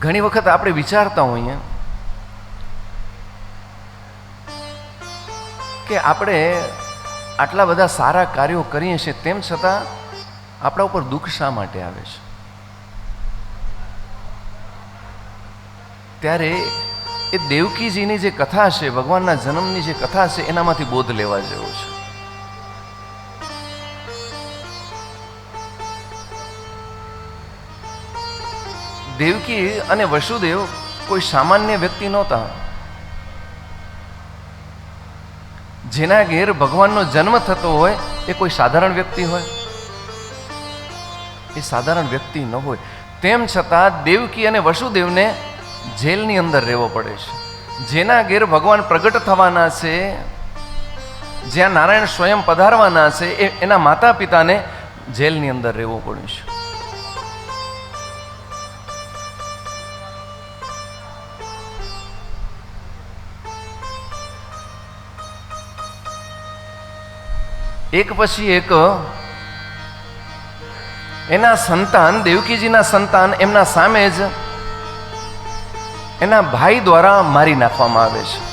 ઘણી વખત આપણે વિચારતા હોઈએ કે આપણે આટલા બધા સારા કાર્યો કરીએ છીએ, તેમ છતાં આપણા ઉપર દુઃખ શા માટે આવે છે? ત્યારે એ દેવકીજીની જે કથા છે, ભગવાનના જન્મની જે કથા છે, એનામાંથી બોધ લેવા જેવો છે. દેવકી અને વસુદેવ કોઈ સામાન્ય વ્યક્તિ નહોતા. જેના ઘેર ભગવાનનો જન્મ થતો હોય, એ કોઈ સાધારણ વ્યક્તિ હોય? એ સાધારણ વ્યક્તિ ન હોય. તેમ છતાં દેવકી અને વસુદેવને જેલની અંદર રહેવો પડે છે. જેના ઘેર ભગવાન પ્રગટ થવાના છે, જ્યાં નારાયણ સ્વયં પધારવાના છે, એ એના માતા પિતાને જેલની અંદર રહેવું પડ્યું છે. એક પછી એક એના સંતાન, દેવકીજીના સંતાન એમના સામે જ એના ભાઈ દ્વારા મારી નાખવામાં આવે છે.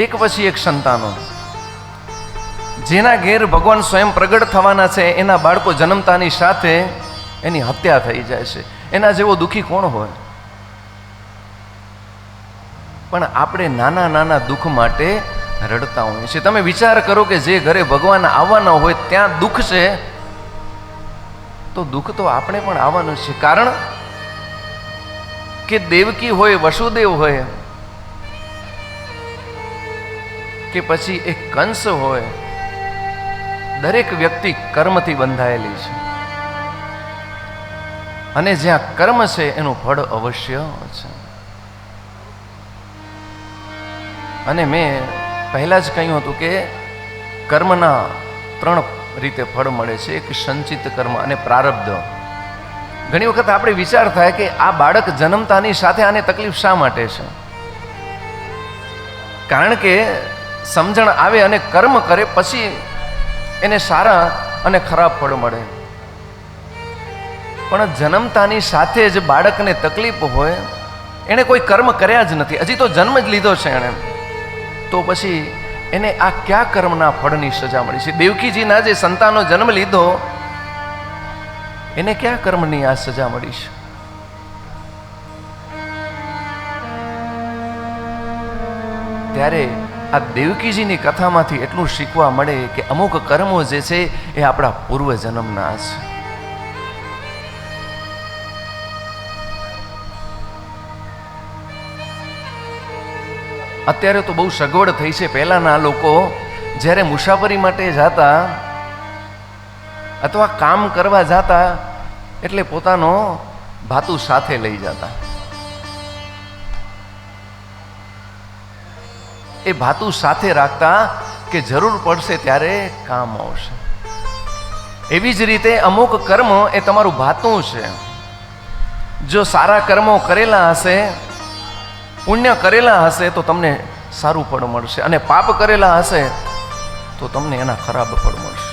એક પછી એક સંતાનો. જેના ઘેર ભગવાન સ્વયં પ્રગટ થવાના છે, એના બાળકો જન્મતાની સાથે એની હત્યા થઈ જાય છે. એના જેવો દુઃખી કોણ હોય? પણ આપણે નાના નાના દુઃખ માટે રડતા હોઈએ છીએ. તમે વિચાર કરો કે જે ઘરે ભગવાન આવવાના હોય ત્યાં દુઃખ છે. તો દુઃખ તો આપણે પણ આવવાનું છે. કારણ કે દેવકી હોય, વસુદેવ હોય, કે પછી એક કંસ હોય, દરેક વ્યક્તિ કર્મથી બંધાયેલી છે. અને જ્યાં કર્મ છે, એનું ફળ અવશ્ય છે. અને મેં પહેલાં જ કહ્યું હતું કે કર્મના ત્રણ રીતે ફળ મળે છે, એક સંચિત કર્મ અને પ્રારબ્ધ. ઘણી વખત આપણે વિચાર થાય કે આ બાળક જન્મતાની સાથે આને તકલીફ શા માટે છે? કારણ કે સમજણ આવે અને કર્મ કરે પછી એને સારા અને ખરાબ ફળ મળે. પણ જન્મતાની સાથે જ બાળકને તકલીફ હોય એણે કોઈ કર્મ કર્યા જ નથી. હજી તો જન્મ જ લીધો છે એણે. તો પછી એને આ કયા કર્મના ફળની સજા મળી છે? દેવકીજીના જે સંતાનો જન્મ લીધો, એને કયા કર્મની આ સજા મળી છે? ત્યારે આ દેવકીજીની કથામાંથી એટલું શીખવા મળે કે અમુક કર્મો જે છે એ આપણા પૂર્વજન્મના છે. અત્યારે તો બહુ સગવડ થઈ છે પહેલાંના લોકો. જ્યારે મુસાફરી માટે જતા અથવા કામ કરવા જતા, એટલે પોતાનો ભાતુ સાથે લઈ જતા. એ ભાતુ સાથે રાખતા કે જરૂર પડશે ત્યારે કામ આવશે. એવી જ રીતે અમુક કર્મ એ તમારું ભાતું છે. જો સારા કર્મો કરેલા હશે પુણ્ય કરેલા હશે તો તમને સારું ફળ મળશે અને પાપ કરેલા હશે તો તમને એના ખરાબ ફળ મળશે.